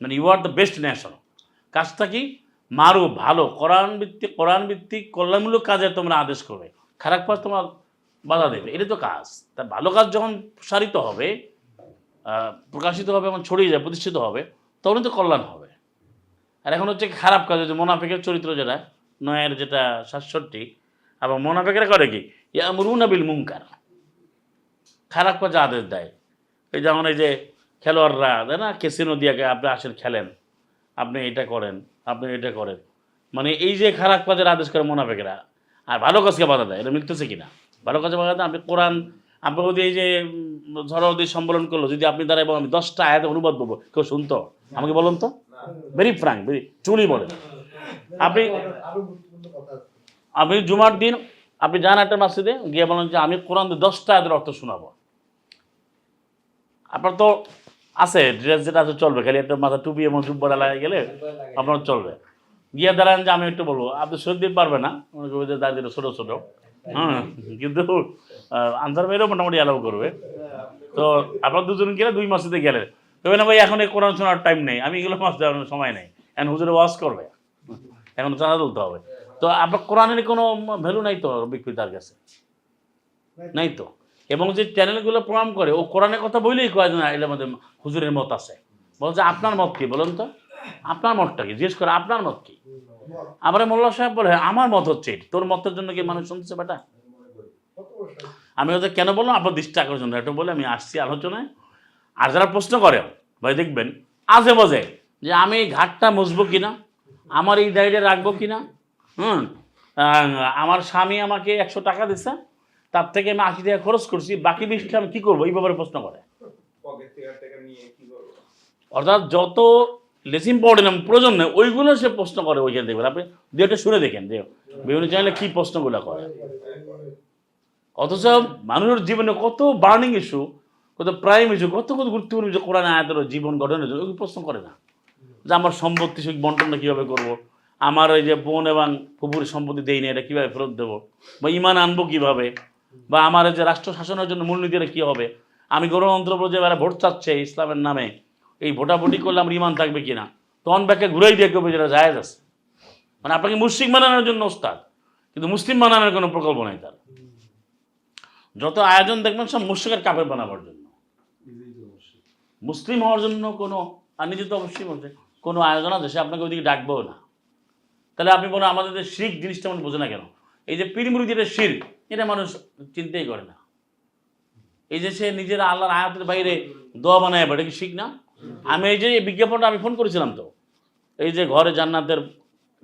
মানে you are the best nation কাজটা কি? মারো ভালো। কোরআন ভিত্তিক কোরআন ভিত্তিক কল্যাণমূলক কাজে তোমরা আদেশ করবে। খারাপ কাজ তোমার বাধা দেবে। এটা তো কাজ। তা ভালো কাজ যখন প্রসারিত হবে প্রকাশিত হবে এবং ছড়িয়ে যায়, প্রতিষ্ঠিত হবে, তখনই তো কল্যাণ হবে। আর এখন হচ্ছে খারাপ কাজ যে মোনাফিকের চরিত্র যেটা, নয়ের যেটা সাতষট্টি, আবার মোনাফিকেরা করে কি? ইয়া ইয়ামরুন বিল মুনকার। খারাপ কাজে আদেশ দেয়। এই যেমন এই যে খেলোয়াড়রা দেয় না? কেসিনো দিয়াকে আপনি আসেন, খেলেন। আপনি এটা করেন, আপনি এটা করেন। মানে এই যে খারাপ কাজের আদেশ করে মোনাফেকেরা, আর ভালো কাজকে বাধা দেয়, এটা মিলতেছে কিনা? ভালো কাজে বাধা দেয়, আপনি কোরআন, আপনি যদি এই যে ঝড় দিয়ে সম্মেলন করল, যদি আপনি দ্বারা এবং আমি দশটা আয়াত অনুবাদ করব কেউ শুনতো? আমাকে বলুন তো? ভেরি ফ্রাঙ্ক ভেরি চুলি বলেন। আপনি। আপনি জুমার দিন, আপনি যান একটা মাসিদে গিয়ে বলেন যে আমি কোরআন দিয়ে দশটা আয়াতের অর্থ শোনাবো। আপনার তো আছে ড্রেস যেটা আছে চলবে খালি একটা মাথা টুপি এবং জুব্বাটা লাগে গেলে আপনার চলবে। গিয়ে দাঁড়ান যে আমি একটু বলব আপনি দিতে পারবে না? মনে করবে যে দাঁড়িয়ে ছোটো ছোটো। হ্যাঁ কিন্তু আনসার মেয়েরও মোটামুটি অ্যালাউ করবে। তো আপনার দুজন গেলে দুই মাসিতে গেলে। তবে না ভাই এখন এই কোরআন শোনার টাইম নেই। আমি এগুলো মাস দেওয়ার সময় নেই। এখন হুজুরে ওয়াশ করবে। এখন চাঁদা তুলতে হবে। তো আপনার কোরআনের কোনো ভ্যালু নাই তো বিক্রেতার কাছে? নাই তো? এবং যে চ্যানেলগুলো প্রোগ্রাম করে ও কোরআনের কথা বললেই কয় না এটার মধ্যে হুজুরের মত আছে। বলছে আপনার মত কি? বলুন তো। আপনার মতটা কি? জিজ্ঞেস করে আপনার মত কি? আবার মোল্লা সাহেব বলে "হ্যাঁ, আমার মত হচ্ছে। তোর মতের জন্য কি মানুষ শুনছে বেটা। আমি ওদের কেন বললাম? আপনার দৃষ্টি আকর্ষণ এটা বলে আমি আসছি আলোচনায়। আর যারা প্রশ্ন করে ভাই দেখবেন আজে বাজে যে আমি এই ঘাটটা মুছবো কিনা? আমার এই দায়িত্বে রাখব কিনা? হুম। আমার স্বামী আমাকে একশো টাকা দিচ্ছে তার থেকে আমি আশি টাকা খরচ করছি বাকি বিশটা আমি কী করব? এই ব্যাপারে প্রশ্ন করে। টাকা নিয়ে অর্থাৎ যত লেস ইম্পর্টেন্ট প্রয়োজন নেই ওইগুলো সে প্রশ্ন করে ওইখানে দেখবেন। আপনি দু একটা শুনে দেখেন যে বিভিন্ন চ্যানেলে কী প্রশ্নগুলো করে। অথচ মানুষের জীবনে কত বার্নিং ইস্যু কত প্রাইম ইস্যু কত কত গুরুত্বপূর্ণ ইস্যু কোরআন আয়াতের জীবন গঠনের জন্য ওই প্রশ্ন করে না। যে আমার সম্পত্তি সেই বন্টনটা কীভাবে করব? আমার ওই যে বোন এবং ফুপুর সম্পত্তি দেই না এটা কীভাবে ফেরত দেবো? বা ইমান আনব কীভাবে? বা আমার যে রাষ্ট্র শাসনের জন্য মূলনীতিটা কী হবে? আমি গণতন্ত্র যে এবারে ভোট চাচ্ছে ইসলামের নামে। এই ভোটাভুটি করলে আমার ইমান থাকবে কিনা? তখন ব্যাকে ঘুরেই দিয়ে যেটা জায়েজ আছে। মানে আপনাকে মুসলিম বানানোর জন্য ওস্তাদ, কিন্তু মুসলিম বানানোর কোনো প্রকল্প নেই তার। যত আয়োজন দেখবেন সব মুশ্রিকের কাপের বানাবার জন্য। মুসলিম হওয়ার জন্য কোনো, আর নিজে তো অবশ্যই বলছে, কোনো আয়োজন আছে, সে আপনাকে ওইদিকে ডাকবেও না। তাহলে আপনি বলেন আমাদের শিখ জিনিসটা মানুষ বোঝে না কেন? এই যে পিড়িমুড়ি যেটা শির, এটা মানুষ চিন্তাই করে না। এই যে সে নিজের আল্লাহর আয়াতের বাইরে দোয়া বানায় বা এটা কি শিখ না? আমি এই যে বিজ্ঞাপনটা আমি ফোন করেছিলাম তো। এই যে ঘরে জান্নাতের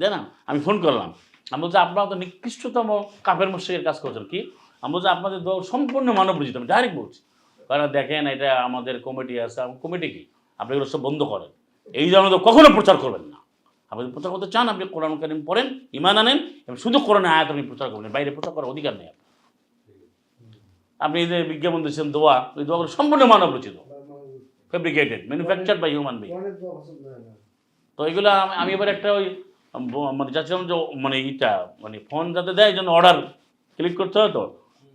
দে না? আমি ফোন করলাম। আমি বলছি, আপনারা তো নিকৃষ্টতম কাপের মুশ্রিকের কাজ করছেন, কি? আমি বলছি, আপনাদের দল সম্পূর্ণ মানব রচিত। আমি ডাইরেক্ট বলছি। কারণ দেখেন, এটা আমাদের কমিটি আছে। কমিটি কি? আপনি এগুলো সব বন্ধ করেন। এই ধরনের তো কখনো প্রচার করবেন না। আপনি প্রচার করতে চান, আপনি কোরআন কারিম পড়েন ইমান আনেন, এবং শুধু কোরআনে আয়াত আপনি প্রচার করবেন, বাইরে প্রচার করার অধিকার নেই আপনি যে বিজ্ঞাপন দিচ্ছেন দোয়া ওই দোয়াগুলো সম্পূর্ণ মানব রচিত fabricated manufacture by human being. তো এগুলো আমি- এবার একটা ওই মানে যাচ্ছিলাম যে মানে ইটা মানে ফোন যাতে দেয় জন্য অর্ডার ক্লিক করতে হয় তো।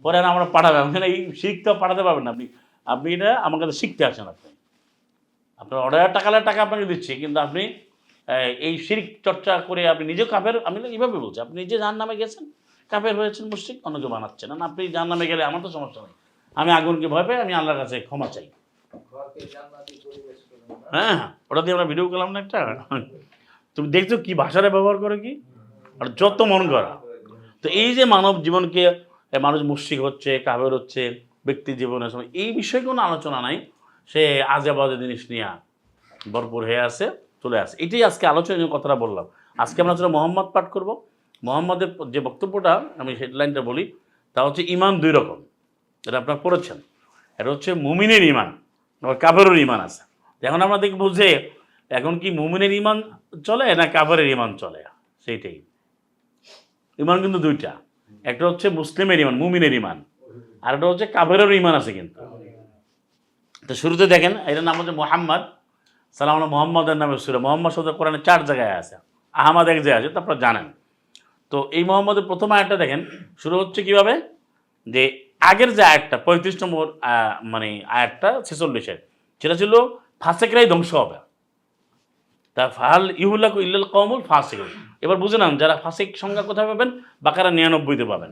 পরে আর আমরা পাঠাবে আমি এই শিখতে পাঠাতে পারবেন না। আপনি আপনি এটা আমার কাছে শিখতে আসেন আপনি। আপনার অর্ডারের টাকা টাকা আপনাকে দিচ্ছি, কিন্তু আপনি এই শিরিক চর্চা করে আপনি নিজে কাপের আমি এইভাবে বলছি আপনি নিজে যার নামে গেছেন কাপের হয়েছেন, মুশ্রিক অন্যকে বানাচ্ছেন না। আপনি যার নামে গেলে আমার তো সমস্যা নেই। আমি আগুনকে ভয় পাই আমি আল্লাহর কাছে ক্ষমা চাই। হ্যাঁ হ্যাঁ ওটা দিয়ে আমরা ভিডিও করলাম না একটা? তুমি দেখছ কি ভাষাটা ব্যবহার করে কি? আর যত মন করা তো এই যে মানব জীবনকে মানুষ মুশ্রিক হচ্ছে কাবের হচ্ছে, ব্যক্তি জীবনের সময়, এই বিষয়ে কোনো আলোচনা নাই। সে আজে বাজে জিনিস নিয়ে ভরপুর হয়ে আছে। চলে আসে। এটাই আজকে আলোচনার কথাটা বললাম। আজকে আমরা আসলে মোহাম্মদ পাঠ করব, মোহাম্মদের যে বক্তব্যটা আমি হেডলাইনটা বলি, তা হচ্ছে ইমান দুই রকম। এটা আপনারা পড়েছেন। এটা হচ্ছে মুমিনের ইমান আবার কাবেরও ইমান আছে। এখন আমরা দেখব যে এখন কি মুমিনের ইমান চলে না কাবেরের ইমান চলে? সেইটাই। ইমান কিন্তু দুইটা। একটা হচ্ছে মুসলিমের ইমান মুমিনের ইমান আর একটা হচ্ছে কাবেরের ইমান আছে কিন্তু। তো শুরুতে দেখেন, এটার নাম হচ্ছে মোহাম্মদ। সালাম মোহাম্মদের নামে সুরে মোহাম্মদ শব্দ কোরআনে চার জায়গায় আছে। আহমদ এক জায়গায় আছে তো আপনারা জানেন। তো এই মোহাম্মদের প্রথম আয়টা দেখেন শুরু হচ্ছে কীভাবে? যে আগের যে আয়াতটা পঁয়ত্রিশ নম্বর মানে আয়াতটা ছেচল্লিশের সেটা ছিল ফাসেকরাই ধ্বংস হবে। তা ফাহাল ইহুল্লাহ ইল্লাল কমল ফাসেক এবার বুঝে নাম যারা ফাসেক সংজ্ঞা কোথায় পাবেন বাকারা নিরানব্বইতে পাবেন।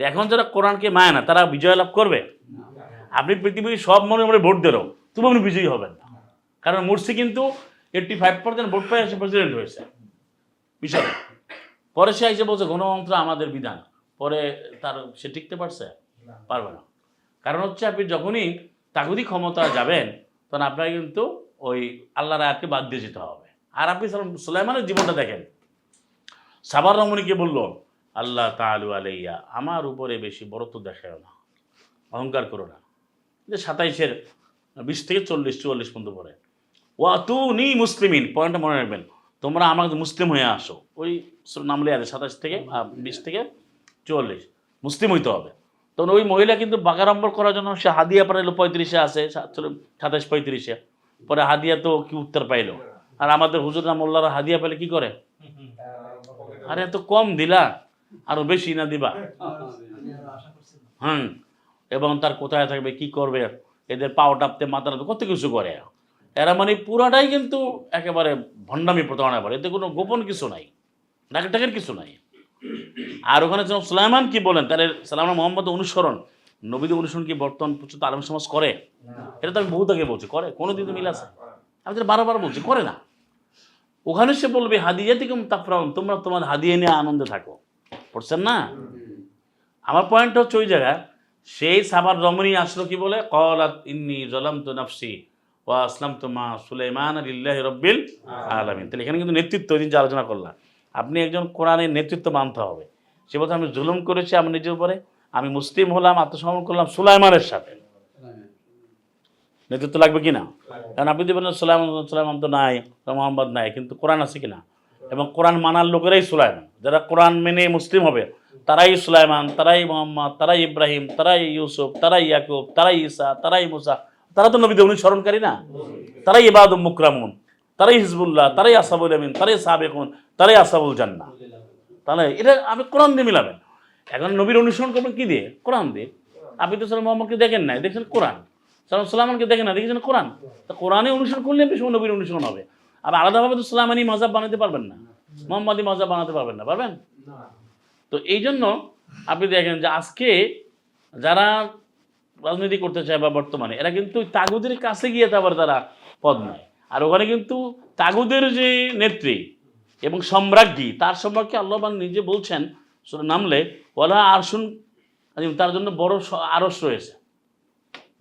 তো এখন যারা কোরআনকে মায় না তারা বিজয় লাভ করবে? আপনি পৃথিবীর সব মনে মনে ভোট দেরো তবু আপনি বিজয়ী হবেন না। কারণ মুরসি কিন্তু এইটটি ফাইভ পার্সেন্ট ভোট পেয়ে এসে প্রেসিডেন্ট হয়েছে বিষয়। পরে সে এসে বলছে গণতন্ত্র আমাদের বিধান। পরে তার সে টিকতে পারছে? পারবে না। কারণ হচ্ছে আপনি যখনই তাগুদি ক্ষমতা যাবেন তখন আপনাকে কিন্তু ওই আল্লাহর আয়াতকে বাদ দিয়ে যেতে হবে। আর আপনি সুলাইমানের জীবনটা দেখেন। সাবার রমণীকে বলল আল্লাহ তালু আলাইয়া আমার উপরে বেশি বড়ত্ব দেখায় না অহংকার করো না। যে সাতাইশের বিশ থেকে চল্লিশ চুয়াল্লিশ পর্যন্ত পরে ওয়াতু নি মুসলিমিন। পয়েন্টটা মনে রাখবেন। তোমরা আমার মুসলিম হয়ে আসো। ওই নামলে আছে, সাতাশ থেকে বিশ থেকে চুয়াল্লিশ। মুসলিম হইতে হবে। তখন ওই মহিলা কিন্তু বাগারম্বর করার জন্য সে হাদিয়া পাঠাইলো পঁয়ত্রিশে আছে সাতাশ, পঁয়ত্রিশে। পরে হাদিয়া তো কি উত্তর পাইলো। আর আমাদের হুজুরা মোল্লারা হাদিয়া পেলে কি করে? আরে এত কম দিলা, আরও বেশি না দিবা। হুম। এবং তার কোথায় থাকবে, কি করবে? এদের পাও টাপতে মাথা কত কিছু করে। এরা মানে পুরাটাই কিন্তু একেবারে ভণ্ডামি প্রতারণা করে। এতে কোনো গোপন কিছু নাই। ডাকের কিছু নাই। আর ওখানে যেন সুলাইমান কি বলেন? তাহলে সালাম মোহাম্মদ অনুসরণ। নবীদ অনুসরণ কি বর্তমান পর্যন্ত আলম সমাজ করে? এটা তো আমি বহুত আগে বলছি। করে? কোনো দিন মিল আছে। আমি তো বারবার বলছি, করে না। ওখানে সে বলবে, হাদিয়া থেকে তাফরাউন, তোমরা তোমার হাদিয়ে নিয়ে আনন্দে থাকো। পড়ছেন না? আমার পয়েন্ট হচ্ছে ওই জায়গায়, সেই সাবার রমণী আসলো কি বলে? কলাত ইন্নি জলাম তো নাফসি। ও আসলাম তো মা সুলাইমান আলিল্লাহ রব্বিল আলমিন। তাহলে এখানে কিন্তু নেতৃত্ব ওই যে আলোচনা করলাম, আপনি একজন কোরআনের নেতৃত্ব মানতে হবে। সে বলতে আমি জুলুম করেছি আমার নিজের উপরে, আমি মুসলিম হলাম, আত্মসমর্পণ করলাম সুলাইমানের সাথে। নেতৃত্ব লাগবে কি না কারণ আপনি বলেন, সুলাইমান সুলাইমান তো নাই মোহাম্মদ নাই, কিন্তু কোরআন আছে কি না এবং কোরআন মানার লোকেরাই সুলাইমান। যারা কোরআন মেনে মুসলিম হবে, তারাই সুলাইমান, তারাই মোহাম্মদ, তারাই ইব্রাহিম, তারাই ইউসুফ, তারাই ইয়াকুব, তারাই ঈসা, তারাই মুসা। তারা তো নবীদের অনুসরণকারী না। তারাই ইবাদুম মুকরামুন, তারাই হিজবুল্লাহ, তারাই আসাবুল আমিন তারাই সাবেকুন, তারাই আসাবুল জান্না তাহলে এটা আপনি কোরআন দিয়ে মিলাবেন। এখন নবীর অনুসরণ করবেন কি দিয়ে? কোরআন দিয়ে। আপনি তো সালাম মোহাম্মদকে দেখেন নাই, দেখছেন কোরআন। সালাম সালামানকে দেখেন না দেখেছেন কোরআন? তা কোরআনে অনুসরণ করলে বেশি নবীর অনুসরণ হবে। আর আলাদাভাবে তো সালামানি মজাব বানাতে পারবেন না। মোহাম্মদী মজাব বানাতে পারবেন না, পারবেন? তো এই জন্য আপনি দেখেন যে আজকে যারা রাজনীতি করতে চায় বা বর্তমানে, এরা কিন্তু তাগুদের কাছে গিয়ে আবার তারা পদ নেয়। আর ওখানে কিন্তু তাগুদের যে নেত্রী এবং সম্রাজ্ঞী, তার সম্পর্কে আল্লাহবান নিজে বলছেন নামলে ওলা আরশুন তার জন্য বড় আরস রয়েছে।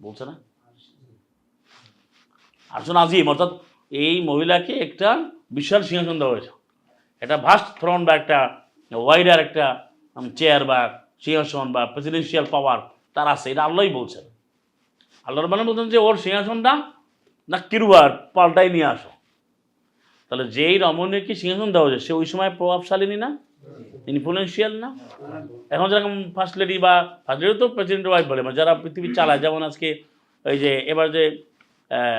বলছে না? আরশুন আজিম, অর্থাৎ এই মহিলাকে একটা বিশাল সিংহাসন দেওয়া হয়েছে। একটা ভাস্ট থ্রন বা একটা ওয়াইডার একটা চেয়ার বা সিংহাসন বা প্রেসিডেন্সিয়াল পাওয়ার তার আছে, এটা আল্লাহই বলছেন। আল্লাহর মানে বলছেন যে, ওর সিংহাসনটা না কিরুয়ার পাল্টাই নিয়ে আসো। তাহলে যেই রমণীকে সিংহাসন দেওয়া হয়েছে, সে ওই সময় প্রভাবশালিনী না? ইনফ্লুয়েন্সিয়াল না? এখন যেরকম ফার্স্ট লেডি বা ফার্স্ট লেডি তো প্রেসিডেন্ট ওয়াইফ বলে মানে যারা পৃথিবী চালায়, যেমন আজকে ওই যে, এবার যে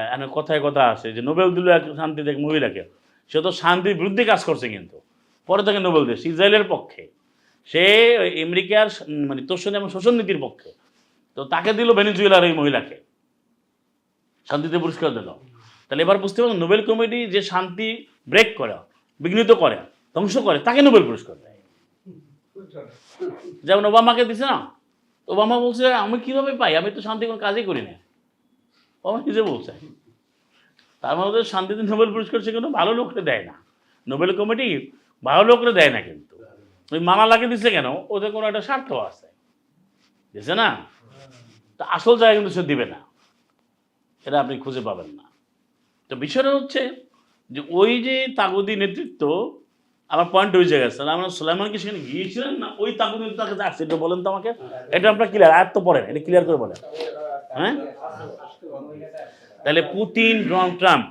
এখানে কথায় কথা আছে যে, নোবেল দিল এক শান্তি দেখ মহিলাকে। সে তো শান্তির বিরুদ্ধে কাজ করছে কিন্তু। পরে তাকে নোবেল দিয়েছে ইসরায়েলের পক্ষে। সে আমেরিকার মানে তোষণ এবং শোষণ নীতির পক্ষে। তো তাকে দিল ভেনিজুয়েলার এই মহিলাকে। শান্তিতে পুরস্কার দিল। তাহলে এবার বুঝতে পারছেন নোবেল কমিটি যে শান্তি ব্রেক করে, বিঘ্নিত করে, ধ্বংস করে, তাকে নোবেল পুরস্কার দেয়। যেমন ওবামাকে দিছে না ওবামা বলছে, আমি কীভাবে পাই? আমি তো শান্তি কোনো কাজই করি না। ওবামা নিজে বলছে। তার মধ্যে শান্তিতে নোবেল পুরস্কার সে কিন্তু ভালো লোকরে দেয় না। নোবেল কমিটি ভালো লোকরে দেয় না কিন্তু। ওই মামালাকে দিছে কেন? ওদের কোনো একটা স্বার্থ আছে। দিছে না? তো আসল জায়গা কিন্তু সে দিবে না। এটা আপনি খুঁজে পাবেন না। তো বিষয়টা হচ্ছে যে ওই যে তাগুদি নেতৃত্ব, আমার পয়েন্ট ওই জায়গায় স্যার আমরা সুলাইমান কি সেখানে গিয়েছিলেন না ওই তাগুদি তার কাছে আসছে এটা বলেন তো আমাকে। এটা আপনার ক্লিয়ার আয়াত তো পড়েন, এটা ক্লিয়ার করে বলেন। হ্যাঁ? তাহলে পুতিন, ডোনাল্ড ট্রাম্প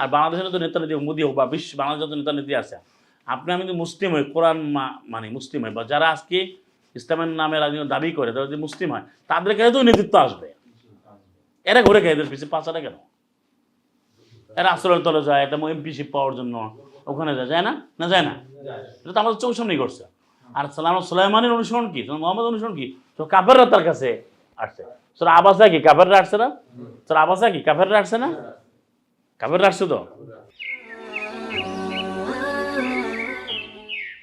আর বাংলাদেশের তো নেতা নেত্রী, মোদী হোক বা বিশ্ব বাংলাদেশের তো নেতা নেত্রী আছে, আপনি আমি মুসলিম হই, কোরআন মানে মুসলিম হয় বা যারা আজকে ইসলামের নামে রাজনীতি দাবি করে, তারা যদি মুসলিম হয়, তাদের কাছে তো নেতৃত্ব আসবে। এরা ঘুরে খায় এদের পিছিয়ে পাঁচাটা কেন? এরা আসলের তলে যায় এটা এমপিশিপ পাওয়ার জন্য ওখানে যায় যায় না? না যায় না? এটা তো আমাদের চোখ সামনেই করছে আর সালাম সুলাইমানের অনুসরণ কি? মোহাম্মদ অনুসরণ কি? তো কাপেররা তার কাছে আসছে। সুরা আবাসা কি কাফেররা আসছে না? সুরা আবাসা কি কাফেররা আসছে না? কাফেররা আসছে তো?